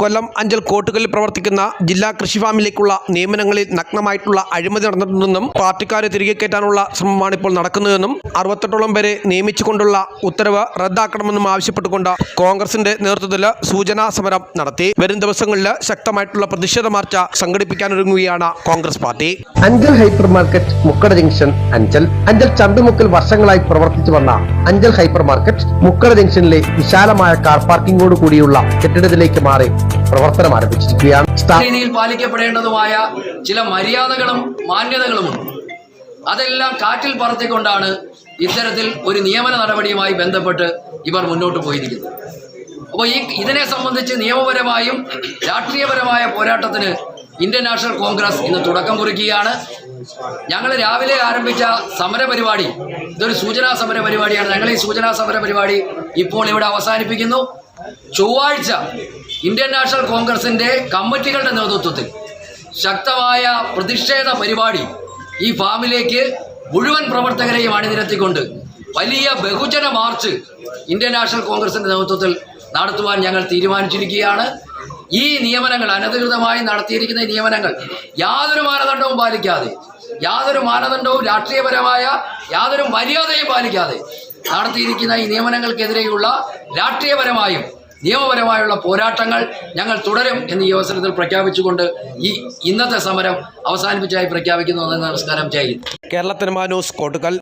കൊല്ലം അഞ്ചൽ കോട്ടുകളിൽ പ്രവർത്തിക്കുന്ന ജില്ലാ കൃഷി ഫാമിലേക്കുള്ള നിയമനങ്ങളിൽ നഗ്നമായിട്ടുള്ള അഴിമതി നടന്നിട്ടുണ്ടെന്നും പാർട്ടിക്കാരെ തിരികെ കയറ്റാനുള്ള ശ്രമമാണ് ഇപ്പോൾ നടക്കുന്നതെന്നും അറുപത്തെട്ടോളം പേരെ നിയമിച്ചുകൊണ്ടുള്ള ഉത്തരവ് റദ്ദാക്കണമെന്നും ആവശ്യപ്പെട്ടുകൊണ്ട് കോൺഗ്രസിന്റെ നേതൃത്വത്തിൽ സൂചനാ സമരം നടത്തി. വരും ദിവസങ്ങളിൽ ശക്തമായിട്ടുള്ള പ്രതിഷേധ march സംഘടിപ്പിക്കാനൊരുങ്ങുകയാണ് Congress party. Anchal hyper market Mukkada junction Anchal. Anchal Chandumukkal വർഷങ്ങളായി പ്രവർത്തിച്ചു വന്ന അഞ്ചൽ ഹൈപ്പർ മാർക്കറ്റ് മുക്കട ജംഗ്ഷനിലെ വിശാലമായ കാർ പാർക്കിംഗോട് കൂടിയുള്ള കെട്ടിടത്തിലേക്ക് മാറി. പ്രവർത്തനം ആരംഭിച്ചിരിക്കുകയാണ്. രീതിയിൽ പാലിക്കപ്പെടേണ്ടതുമായ ചില മര്യാദകളും മാന്യതകളുമുണ്ട്. അതെല്ലാം കാറ്റിൽ പറത്തിക്കൊണ്ടാണ് ഇത്തരത്തിൽ ഒരു നിയമന നടപടിയുമായി ബന്ധപ്പെട്ട് ഇവർ മുന്നോട്ട് പോയിരിക്കുന്നത്. അപ്പോൾ ഈ ഇതിനെ സംബന്ധിച്ച് നിയമപരമായും രാഷ്ട്രീയപരമായ പോരാട്ടത്തിന് ഇന്ത്യൻ നാഷണൽ കോൺഗ്രസ് ഇന്ന് തുടക്കം കുറിക്കുകയാണ്. ഞങ്ങൾ രാവിലെ ആരംഭിച്ച സമരപരിപാടി ഇതൊരു സൂചനാ സമര പരിപാടിയാണ് ഞങ്ങൾ ഈ സൂചനാ സമര പരിപാടി ഇപ്പോൾ ഇവിടെ അവസാനിപ്പിക്കുന്നു. ചൊവ്വാഴ്ച ഇന്ത്യൻ നാഷണൽ കോൺഗ്രസിന്റെ കമ്മിറ്റികളുടെ നേതൃത്വത്തിൽ ശക്തമായ പ്രതിഷേധ പരിപാടി ഈ ഫാമിലേക്ക് മുഴുവൻ പ്രവർത്തകരെയും അണിനിരത്തിക്കൊണ്ട് വലിയ ബഹുജന മാർച്ച് ഇന്ത്യൻ നാഷണൽ കോൺഗ്രസിന്റെ നേതൃത്വത്തിൽ നടത്തുവാൻ ഞങ്ങൾ തീരുമാനിച്ചിരിക്കുകയാണ്. ഈ നിയമനങ്ങൾ അനധികൃതമായി നടത്തിയിരിക്കുന്ന നിയമനങ്ങൾ യാതൊരു മാനദണ്ഡവും പാലിക്കാതെ യാതൊരു മാനദണ്ഡവും രാഷ്ട്രീയപരമായ യാതൊരു മര്യാദയും പാലിക്കാതെ നടത്തിയിരിക്കുന്ന ഈ നിയമനങ്ങൾക്കെതിരെയുള്ള രാഷ്ട്രീയപരമായും നിയമപരമായുള്ള പോരാട്ടങ്ങൾ ഞങ്ങൾ തുടരും എന്ന് ഈ അവസരത്തിൽ പ്രഖ്യാപിച്ചുകൊണ്ട് ഈ ഇന്നത്തെ സമരം അവസാനിപ്പിച്ചായി പ്രഖ്യാപിക്കുന്നു നമസ്കാരം. ചെയ്യും കേരളത്തിന് ന്യൂസ് കോട്ടുകൽ